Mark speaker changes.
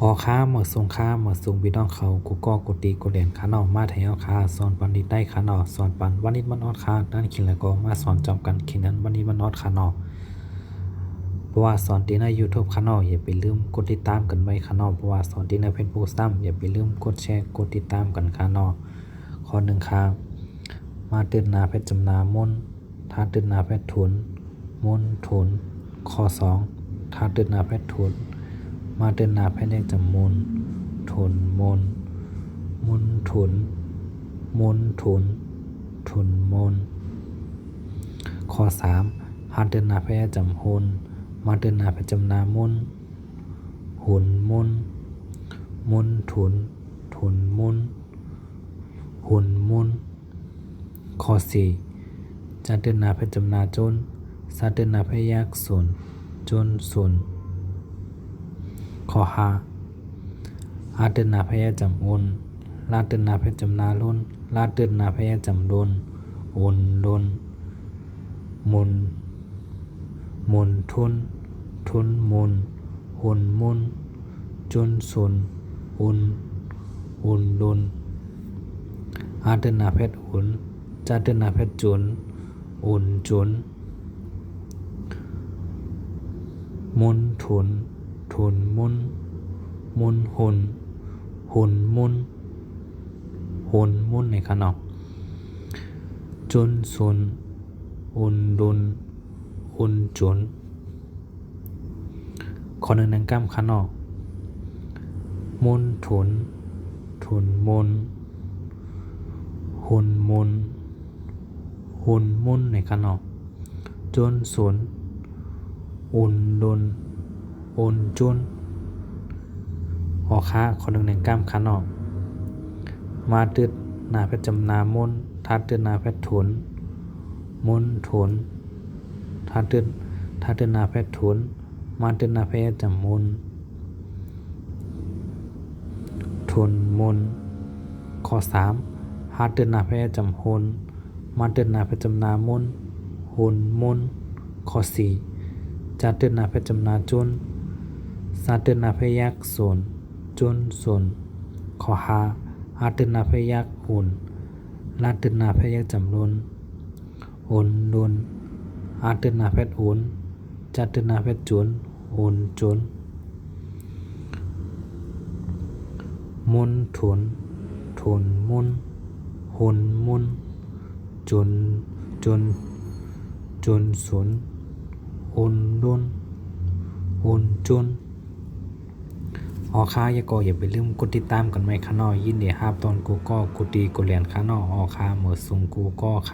Speaker 1: ออค้าหมดทรงค้าหมดทรงพี่น้องเขากูก็กดตีกูเรียนขานอมาแถวค้าสอนปันนิดได้ขานอสอนปันวันนิดมันออดค้าด้านขินแล้วก็มาสอนจำกันขินนั้นวันนี้มันออดขานอเพราะว่าสอนตีใน YouTube ขานออย่าไปลืมกดติดตามกันไว้ขานอเพราะว่าสอนตีในเฟซบุ๊กซ้ำอย่าไปลืมกดแชร์กดติดตามกันขานอข้อหนึ่งค่ะมาตื่นนาเพชรจำนามนถ้าตื่นนาเพชรทุนมนทุนข้อสองถ้าตื่นนาเพชรทุน มาเดินหน้าภายในจำมูลทุนมนมนทุนมนทุนทุนมนข้อสามหาเดินหน้าภายในจำหุนมาเดินหน้าภายจำนามุนหุนมุนมนทุนทุนมนหุนมนข้อสี่จะเดินหน้าภายจำนาจนสาเดินหน้าภายยากส่วนจนส่วน ข้อห้าอาเดินนาพยาจำอุนลาเดินนาพยาจำนาลุนลาเดินนาพยาจำลุนอุนลุนมุนมุนทุน ทุนมุนหุนมุนจุนสุนอุนอุนลุนอาเดินนาเพชรอุนจะเดินนาเพชรจุนอุนจุนมุนทุน ทุนมุนมุนหุนหุนมุนหุนมุนในขนอกจนสุนอุนดุนอุนจุนขอหนึ่งหนึ่งก้ามขนอกมุนทุนทุนมุนหุนมุนหุนมุนในขนอกจนสุนอุนดุน อุนจุนหอค้าคนหนึ่งหนึ่งกล้ามขันออก มาตึดนาเพชรจำนามุนทัดตึดนาเพชรทุนมุนทุนทัดตึดทัดตึดนาเพชรทุนมาตึดนาเพชรจำมุนทุนมุนข้อสามหาตึดนาเพชรจำหุนมาตึดนาเพชรจำนามุนหุนมุนข้อสี่จัดตึดนาเพชรจำนาจุน สาตึดหนาพยักษ์ศูนจนสุนขอหาอาตินาพยักอุ่นลาตินาพยักจำลุนอุ่นลุนอาตินาเพชรอุ่นจัตนาเพชรจุนอุ่นจุนมุนทุนทุนมุนหุนมุนจุนจุนจุนสุนอุ่นลุนอุ่นจุน ออค้ายาก็อย่าไปลืมกดติดตามกันไหมข้างนอกยินดีครับตอนกูก็กูดีกูเรียนข้างนอกออค้าเหมือซุงกูก็ค่ะ